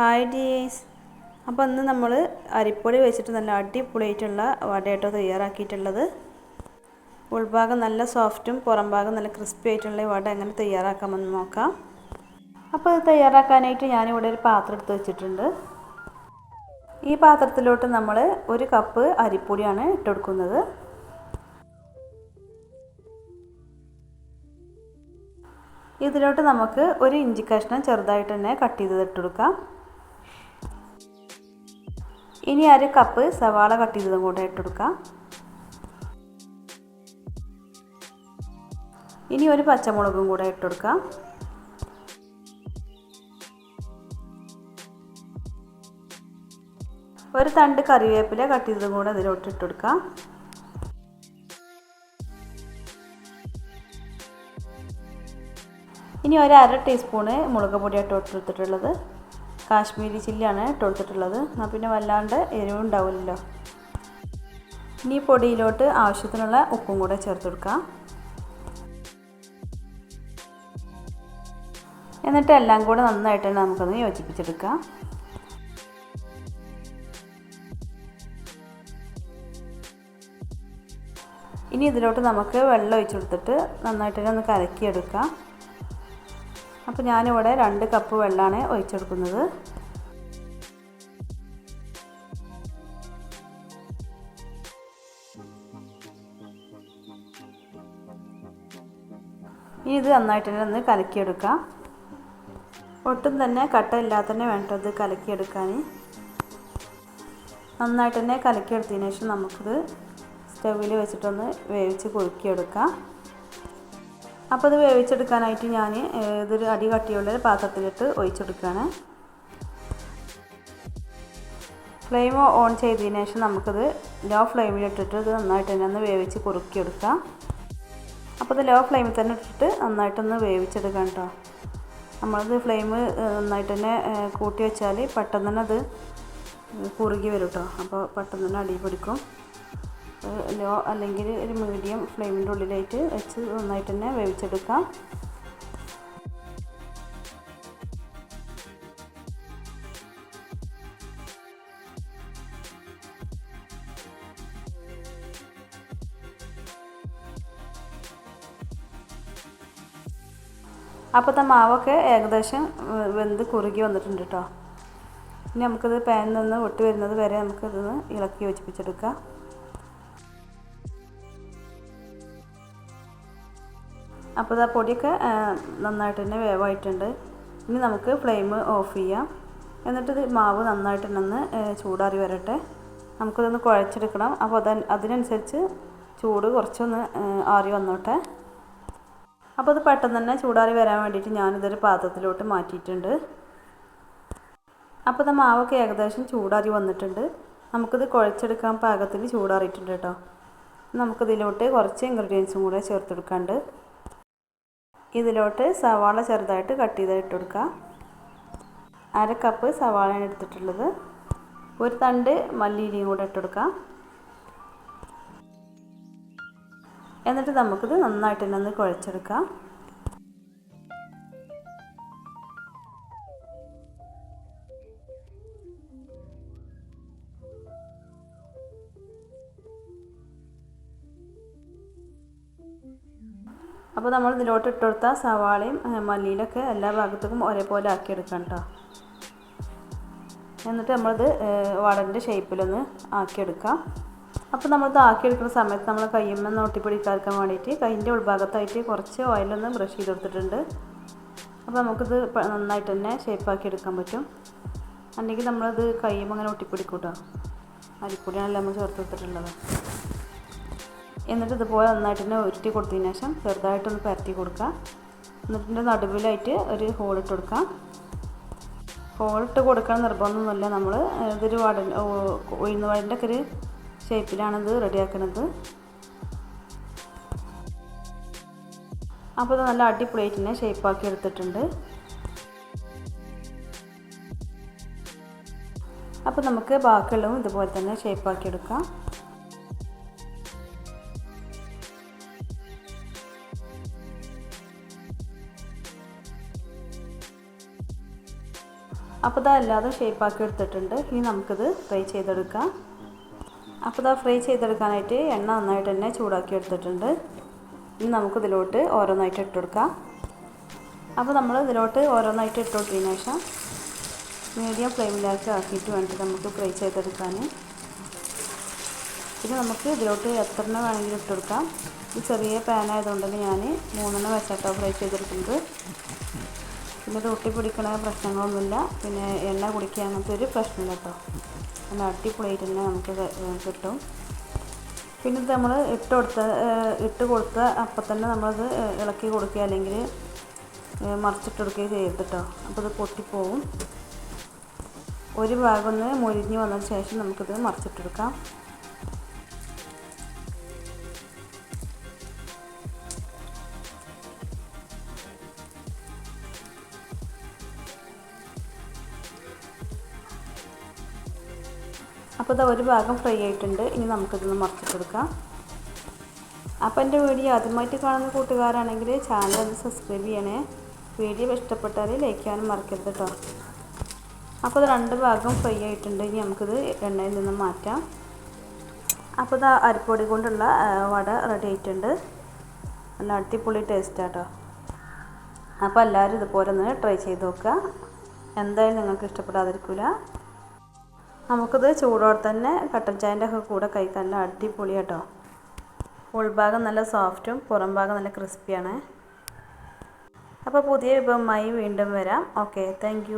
Hi dears അപ്പോൾ ഇന്ന് നമ്മൾ അരിപ്പൊടി വെച്ചിട്ട് നല്ല അടിപൊളിയായിട്ടുള്ള വടയാട്ടോ തയ്യാറാക്കിയിട്ടുള്ളത്. ഉൾഭാഗം നല്ല സോഫ്റ്റും പുറം ഭാഗം നല്ല ക്രിസ്പി ആയിട്ടുള്ള വട എങ്ങനെ തയ്യാറാക്കാമെന്ന് നോക്കാം. അപ്പോൾ ഇത് തയ്യാറാക്കാനായിട്ട് ഞാനിവിടെ ഒരു പാത്രം എടുത്ത് വെച്ചിട്ടുണ്ട്. ഈ പാത്രത്തിലോട്ട് നമ്മൾ ഒരു കപ്പ് അരിപ്പൊടിയാണ് ഇട്ടുകൊടുക്കുന്നത് ഇതിലോട്ട് നമുക്ക് ഒരു ഇഞ്ചി കഷ്ണം ചെറുതായിട്ട് തന്നെ കട്ട് ചെയ്ത് ഇട്ടെടുക്കാം ഇനി അര കപ്പ് സവാള കട്ട് ചെയ്തതും കൂടെ ഇട്ടെടുക്കാം ഇനി ഒരു പച്ചമുളകും കൂടെ ഇട്ടെടുക്കാം ഒരു തണ്ട് കറിവേപ്പില കട്ട് ചെയ്തതും കൂടെ അതിലോട്ട് ഇട്ടെടുക്കാം ഇനി ഒരു അര ടീസ്പൂണ് മുളക് പൊടിയായിട്ട് ഇട്ടെടുത്തിട്ടുള്ളത് കാശ്മീരി ചില്ലിയാണ് ഇട്ടെടുത്തിട്ടുള്ളത് എന്നാൽ പിന്നെ വല്ലാണ്ട് എരിവുണ്ടാവില്ലല്ലോ ഇനി പൊടിയിലോട്ട് ആവശ്യത്തിനുള്ള ഉപ്പും കൂടെ ചേർത്ത് കൊടുക്കാം. എന്നിട്ട് എല്ലാം കൂടെ നന്നായിട്ട് തന്നെ നമുക്കൊന്ന് യോജിപ്പിച്ചെടുക്കാം. ഇനി ഇതിലോട്ട് നമുക്ക് വെള്ളം ഒഴിച്ചു കൊടുത്തിട്ട് നന്നായിട്ട് തന്നെ ഒന്ന് കലക്കിയെടുക്കാം. അപ്പോൾ ഞാനിവിടെ രണ്ട് കപ്പ് വെള്ളമാണ് ഒഴിച്ചെടുക്കുന്നത്. ഇനി ഇത് നന്നായിട്ട് തന്നെ ഒന്ന് കലക്കിയെടുക്കാം. ഒട്ടും തന്നെ കട്ട ഇല്ലാതെ തന്നെ വേണ്ടത് കലക്കിയെടുക്കാൻ നന്നായിട്ട് തന്നെ കലക്കിയെടുത്തതിന് ശേഷം നമുക്കിത് സ്റ്റവിൽ വെച്ചിട്ടൊന്ന് വേവിച്ച് കുറുക്കിയെടുക്കാം. അപ്പോൾ ഇത് വേവിച്ചെടുക്കാനായിട്ട് ഞാൻ ഇതൊരു അടി കട്ടിയുള്ള പാത്രത്തിലിട്ട് ഒഴിച്ചെടുക്കുകയാണ്. ഫ്ലെയിം ഓൺ ചെയ്തതിന് ശേഷം നമുക്കിത് ലോ ഫ്ലെയിമിലിട്ടിട്ട് ഇത് നന്നായിട്ട് തന്നെ ഒന്ന് വേവിച്ച് കുറുക്കിയെടുക്കാം. അപ്പോൾ ഇത് ലോ ഫ്ലെയിമിൽ തന്നെ ഇട്ടിട്ട് നന്നായിട്ടൊന്ന് വേവിച്ചെടുക്കാം കേട്ടോ. നമ്മളത് ഫ്ലെയിം നന്നായിട്ട് തന്നെ കൂട്ടി വെച്ചാൽ പെട്ടെന്ന് തന്നെ അത് കുറുകി വരും കേട്ടോ. അപ്പോൾ പെട്ടെന്ന് തന്നെ അടി പിടിക്കും ലോ അല്ലെങ്കിൽ ഒരു മീഡിയം ഫ്ലെയിമിന്റെ ഉള്ളിലായിട്ട് വെച്ച് നന്നായിട്ട് തന്നെ വേവിച്ചെടുക്കാം. അപ്പോഴത്തെ മാവൊക്കെ ഏകദേശം വെന്ത് കുറുകി വന്നിട്ടുണ്ട് കേട്ടോ. ഇനി നമുക്കിത് പാനിൽ നിന്ന് ഒട്ടി വരുന്നത് വരെ നമുക്കിതൊന്ന് ഇളക്കി യോജിപ്പിച്ചെടുക്കാം. അപ്പോൾ ഇതാ പൊടിയൊക്കെ നന്നായിട്ട് തന്നെ വേവായിട്ടുണ്ട്. ഇനി നമുക്ക് ഫ്ലെയിം ഓഫ് ചെയ്യാം. എന്നിട്ട് ഇത് മാവ് നന്നായിട്ട് ഒന്ന് ചൂടാറി വരട്ടെ. നമുക്കിതൊന്ന് കുഴച്ചെടുക്കണം. അപ്പോൾ അത് അതിനനുസരിച്ച് ചൂട് കുറച്ചൊന്ന് ആറി വന്നോട്ടെ. അപ്പോൾ അത് പെട്ടെന്ന് തന്നെ ചൂടാറി വരാൻ വേണ്ടിയിട്ട് ഞാനിതൊരു പാത്രത്തിലോട്ട് മാറ്റിയിട്ടുണ്ട്. അപ്പോൾ ഇത് മാവൊക്കെ ഏകദേശം ചൂടാറി വന്നിട്ടുണ്ട്. നമുക്കിത് കുഴച്ചെടുക്കാൻ പാകത്തിൽ ചൂടാറിയിട്ടുണ്ട് കേട്ടോ. നമുക്കിതിലോട്ട് കുറച്ച് ഇൻഗ്രീഡിയൻസും കൂടെ ചേർത്തെടുക്കാണ്ട് ഇതിലോട്ട് സവാള ചെറുതായിട്ട് കട്ട് ചെയ്ത് ഇട്ട് കൊടുക്കുക. അര കപ്പ് സവാളയാണ് എടുത്തിട്ടുള്ളത്. ഒരു തണ്ട് മല്ലിയിലയും കൂടെ ഇട്ട് കൊടുക്കാം എന്നിട്ട് നമുക്കിത് നന്നായിട്ട് തന്നെ ഒന്ന് കുഴച്ചെടുക്കാം. അപ്പോൾ നമ്മൾ ഇതിലോട്ട് ഇട്ട് കൊടുത്ത സവാളയും മല്ലിയിലൊക്കെ എല്ലാ ഭാഗത്തേക്കും ഒരേപോലെ ആക്കിയെടുക്കാം കേട്ടോ എന്നിട്ട് നമ്മളിത് വടന്റെ ഷേപ്പിലൊന്ന് ആക്കിയെടുക്കാം. അപ്പോൾ നമ്മളിത് ആക്കിയെടുക്കുന്ന സമയത്ത് നമ്മൾ കയ്യുമ്മ ഒട്ടിപ്പിടിക്കാതിരിക്കാൻ വേണ്ടിയിട്ട് കൈന്റെ ഉൾഭാഗത്തായിട്ട് കുറച്ച് ഓയിലൊന്ന് ബ്രഷ് ചെയ്തെടുത്തിട്ടുണ്ട്. അപ്പോൾ നമുക്കിത് നന്നായിട്ട് തന്നെ ഷേപ്പാക്കി എടുക്കാൻ പറ്റും. അല്ലെങ്കിൽ നമ്മളത് കയ്യുമ്പോൾ അങ്ങനെ ഒട്ടിപ്പിടിക്കൂട്ടോ. അരിപ്പൊടിയാണല്ലോ നമ്മൾ ചേർത്ത് കൊടുത്തിട്ടുള്ളത്. എന്നിട്ട് ഇതുപോലെ നന്നായിട്ട് തന്നെ ഉരുട്ടി കൊടുത്തതിന് ശേഷം ചെറുതായിട്ടൊന്ന് പരത്തി കൊടുക്കുക. എന്നിട്ട് നടുവിലായിട്ട് ഒരു ഹോളിട്ട് കൊടുക്കാം ഹോളിട്ട് കൊടുക്കാൻ നിർബന്ധമൊന്നുമില്ല. നമ്മൾ ഇതൊരു വട ഉഴുന്ന വടന്റെ ഒക്കെ ഒരു ഷേപ്പിലാണിത് റെഡിയാക്കുന്നത് അപ്പോൾ ഇത് നല്ല അടിപൊളിയായിട്ട് ഷേപ്പാക്കി എടുത്തിട്ടുണ്ട്. അപ്പോൾ നമുക്ക് ബാക്കിയുള്ളതും ഇതുപോലെ തന്നെ ഷേപ്പാക്കി എടുക്കാം. അപ്പോൾ ഇതാ അല്ലാതെ ഷേപ്പാക്കി എടുത്തിട്ടുണ്ട്. ഇനി നമുക്കിത് ഫ്രൈ ചെയ്തെടുക്കാം. അപ്പോൾ ഇതാ ഫ്രൈ ചെയ്തെടുക്കാനായിട്ട് എണ്ണ നന്നായിട്ട് തന്നെ ചൂടാക്കി എടുത്തിട്ടുണ്ട്. ഇനി നമുക്കിതിലോട്ട് ഓരോന്നായിട്ട് ഇട്ട് കൊടുക്കാം. അപ്പോൾ നമ്മൾ ഇതിലോട്ട് ഓരോന്നായിട്ട് ഇട്ട് കൊടുത്തതിന് ശേഷം മീഡിയം ഫ്ലെയിമിലേക്ക് ആക്കിയിട്ട് വേണ്ടി നമുക്ക് ഫ്രൈ ചെയ്തെടുക്കാൻ. പിന്നെ നമുക്ക് ഇതിലോട്ട് എത്ര എണ്ണ വേണമെങ്കിലും ഇട്ട് കൊടുക്കാം. ഈ ചെറിയ പാൻ ആയതുകൊണ്ട് ഞാൻ മൂന്നെണ്ണം വെച്ചിട്ടോ ഫ്രൈ ചെയ്തെടുക്കുന്നത്. പിന്നെ തൊട്ടി പിടിക്കണ പ്രശ്നങ്ങളൊന്നുമില്ല. പിന്നെ എണ്ണ കുടിക്കുക അങ്ങനത്തെ ഒരു പ്രശ്നമില്ല കേട്ടോ. നല്ല അടിപൊളിയായിട്ട് തന്നെ നമുക്ക് കിട്ടും. പിന്നെ നമ്മൾ ഇട്ട് കൊടുത്ത ഇട്ട് കൊടുത്ത അപ്പം തന്നെ നമ്മളത് ഇളക്കി കൊടുക്കുക അല്ലെങ്കിൽ മറിച്ചിട്ട് കൊടുക്കുക ചെയ്യരുത് കേട്ടോ. അപ്പോൾ ഇത് പൊട്ടിപ്പോവും. ഒരു ഭാഗം ഒന്ന് മുരിഞ്ഞ് വന്നതിന് ശേഷം നമുക്കിത് മറിച്ചിട്ടെടുക്കാം അപ്പോൾ ഇത് ഒരു ഭാഗം ഫ്രൈ ആയിട്ടുണ്ട്. ഇനി നമുക്കിതൊന്ന് മറച്ചിട്ടെടുക്കാം അപ്പോൾ എന്റെ വീഡിയോ ആദ്യമായിട്ട് കാണുന്ന കൂട്ടുകാരാണെങ്കിൽ ചാനൽ ഒന്ന് സബ്സ്ക്രൈബ് ചെയ്യണേ. വീഡിയോ ഇഷ്ടപ്പെട്ടാൽ ലൈക്ക് ചെയ്യാനും മറക്കരുത് കേട്ടോ. അപ്പോൾ ഇത് രണ്ട് ഭാഗം ഫ്രൈ ആയിട്ടുണ്ട്. ഇനി നമുക്കിത് എണ്ണയിൽ നിന്ന് മാറ്റാം. അപ്പോൾ ഇത് അരിപ്പൊടി കൊണ്ടുള്ള വട റെഡി ആയിട്ടുണ്ട്. നല്ല അടിപൊളി ടേസ്റ്റാട്ടോ അപ്പോൾ എല്ലാവരും ഇതുപോലെ ഒന്ന് ട്രൈ ചെയ്ത് നോക്കുക. എന്തായാലും നിങ്ങൾക്ക് ഇഷ്ടപ്പെടാതിരിക്കില്ല നമുക്കിത് ചൂടോടെ തന്നെ കട്ടൻ ചായന്റെ ഒക്കെ കൂടെ കഴിക്കാൻ നല്ല അടിപൊളി കേട്ടോ. ഉൾഭാഗം നല്ല സോഫ്റ്റും പുറം ഭാഗം നല്ല ക്രിസ്പിയാണ് അപ്പോൾ പുതിയ വിഭവമായി വീണ്ടും വരാം. Okay thank